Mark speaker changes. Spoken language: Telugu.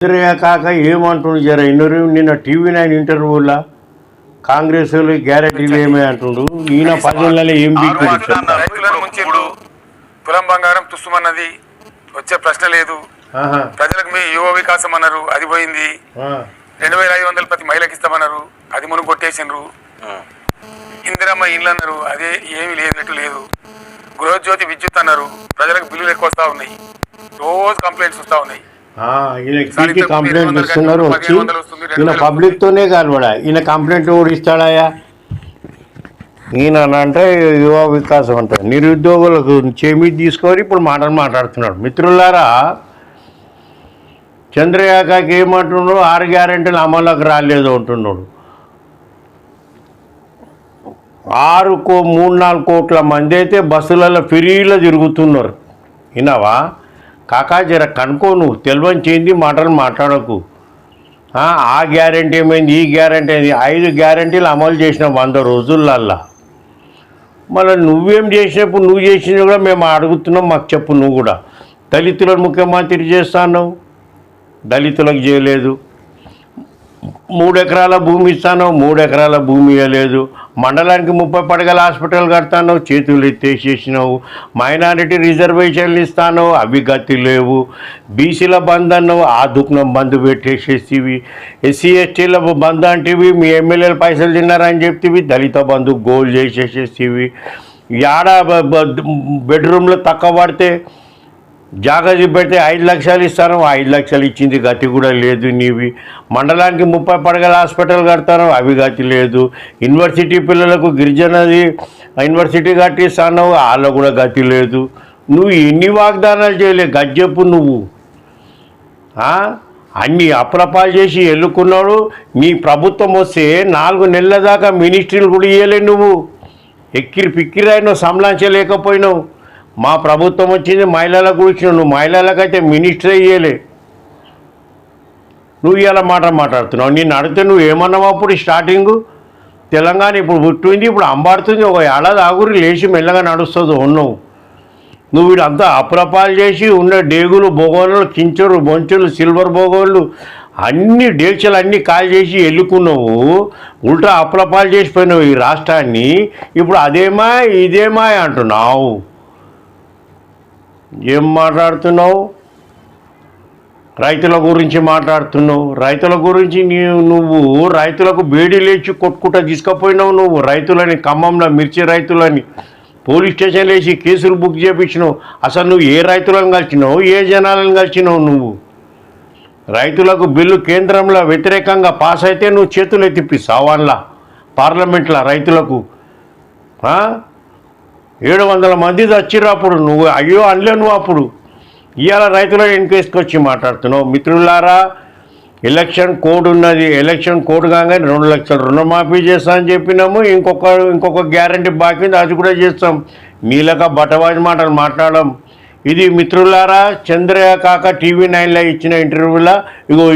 Speaker 1: చంద్రయ్య కాక ఏమంటుండు జర? ఇంటర్వ్యూ నిన్న టీవీ నైన్ ఇంటర్వ్యూలా కాంగ్రెస్ వాళ్ళు గ్యారెంటీలు ఏమే అంటుండు. ఈయన పదేళ్ళలో ఏం
Speaker 2: ముంచిండు తులం బంగారం తుస్సుమన్నది వచ్చే ప్రశ్న లేదు. ప్రజలకు మీ యువ వికాసం అన్నారు అది పోయింది.
Speaker 1: ఆ,
Speaker 2: రెండు వేల ఐదు వందలు ప్రతి మహిళకి ఇస్తామన్నారు అది మునుగు కొట్టేసిండ్రు ఇందిరమ్మ ఇండ్లు అన్నారు అదే ఏమీ లేదు ఎటు లేదు. గృహజ్యోతి విద్యుత్ అన్నారు ప్రజలకు బిల్లులు ఎక్కువ వస్తా ఉన్నాయి. రోజు కంప్లైంట్స్ వస్తా ఉన్నాయి.
Speaker 1: ఈయనకి కంప్లైంట్ ఇస్తున్నారు వచ్చి ఈయన పబ్లిక్ తోనే కలవడా? ఈయన కంప్లైంట్ కూడా ఇస్తాడాయా ఈయన అంటే యువ వికాసం అంటారు నిరుద్యోగులకు చేమి తీసుకొని ఇప్పుడు మాటలు మాట్లాడుతున్నాడు. మిత్రులారా చంద్రయాకకి ఏమంటున్నాడు ఆరు గ్యారెంటీలు అమల్లోకి రాలేదు అంటున్నాడు. ఆరు కో మూడు నాలుగు కోట్ల మంది అయితే బస్సులలో ఫ్రీలో తిరుగుతున్నారు. విన్నావా? కాకా జర కనుకోను నువ్వు తెలివని చేయింది మాటలు మాట్లాడకు. ఆ, గ్యారంటీ గ్యారెంటీ ఏమైంది ఈ గ్యారెంటీ అయింది ఐదు గ్యారెంటీలు అమలు చేసిన వంద రోజులల్లా. మళ్ళీ నువ్వేం చేసినప్పుడు నువ్వు చేసినవి కూడా మేము అడుగుతున్నాం మాకు చెప్పు నువ్వు కూడా. దళితులను ముఖ్యమంత్రి చేస్తాను దళితులకు చేయలేదు. మూడు ఎకరాల భూమి ఇస్తాను మూడు ఎకరాల భూమి ఇవ్వలేదు. మండలానికి ముప్పై పడగల హాస్పిటల్ కడతాను చేతులు ఎత్తేసేసినావు. మైనారిటీ రిజర్వేషన్లు ఇస్తాను అవి గతి లేవు. బీసీల బంద్ అన్నావు ఆ దుఃఖం బంద్ పెట్టేసేసివి. ఎస్సీ ఎస్టీల బంద్ అంటేవి మీ ఎమ్మెల్యేలు పైసలు తిన్నారని చెప్తివి దళిత బంధు గోల్ చేసేసేసివి. యాడ బ- బెడ్రూమ్లో తక్కువ పడితే జాగ్రత్త పెడితే ఐదు లక్షలు ఇస్తాను ఐదు లక్షలు ఇచ్చింది గతి కూడా లేదు నీవి. మండలానికి ముప్పై పడగల హాస్పిటల్ కడతాను అవి గతి లేదు. యూనివర్సిటీ పిల్లలకు గిరిజనది యూనివర్సిటీ కట్టిస్తాను వాళ్ళ కూడా గతి లేదు. నువ్వు ఎన్ని వాగ్దానాలు చేయలే గజ్జెప్పు నువ్వు. అన్నీ అన్ని అప్రపాలు చేసి ఎల్లుకున్నాడు నీ ప్రభుత్వం వస్తే నాలుగు నెలల దాకా మినిస్ట్రీలు కూడా ఇవ్వలే నువ్వు. ఎక్కిరి పిక్కిరైనావు సంలాంచలేకపోయినావు. మా ప్రభుత్వం వచ్చింది మహిళలకు ఇచ్చినావు నువ్వు మహిళలకైతే మినిస్టర్ అయ్యేలే. నువ్వు ఇలా మాట మాట్లాడుతున్నావు. నేను అడిగితే నువ్వు ఏమన్నావు అప్పుడు స్టార్టింగ్? తెలంగాణ ఇప్పుడు పుట్టింది ఇప్పుడు అంబాడుతుంది ఒక ఏడాది ఆగురి లేచి మెల్లగా నడుస్తుంది ఉన్నావు నువ్వు వీడంతా అప్రపాలు చేసి ఉండే డేగులు బొగోళ్ళు కించరు బొంచులు సిల్వర్ బొగోళ్ళు అన్ని డేక్షలు అన్నీ కాల్ చేసి ఎల్లుకున్నావు. ఉల్టా అప్రపాలు చేసిపోయినావు ఈ రాష్ట్రాన్ని. ఇప్పుడు అదేమా ఇదేమా అంటున్నావు. ఏం మాట్లాడుతున్నావు? రైతుల గురించి మాట్లాడుతున్నావు. రైతుల గురించి నువ్వు రైతులకు బేడీ లేచి కొట్టుకుంటా తీసుకుపోయినావు నువ్వు. రైతులని ఖమ్మంలో మిర్చి రైతులని పోలీస్ స్టేషన్ వేసి కేసులు బుక్ చేయించినావు అసలు నువ్వు ఏ రైతులను కలిసినావు? ఏ జనాలను కలిసినావు నువ్వు? రైతులకు బిల్లు కేంద్రంలో వ్యతిరేకంగా పాస్ అయితే నువ్వు చేతులు ఎత్తిప్పి వాళ్ళ పార్లమెంట్లో రైతులకు. ఏడు వందల మంది చచ్చిర్రు అప్పుడు. నువ్వు అయ్యో అనలే నువ్వు అప్పుడు. ఇవాళ రైతుల వెనకేసుకొచ్చి మాట్లాడుతున్నావు. మిత్రులారా ఎలక్షన్ కోడ్ ఉన్నది. ఎలక్షన్ కోడ్ కాగానే రెండు లక్షలు రుణమాఫీ చేస్తా అని చెప్పినాము. ఇంకొక ఇంకొక గ్యారంటీ బాకీ ఉంది. అది కూడా చేస్తాం. నీలక బటవాజ్ మాటలు మాట్లాడడం. ఇది మిత్రులారా చంద్రయ్య కాక టీవీ నైన్లో ఇచ్చిన ఇంటర్వ్యూలో? ఇగో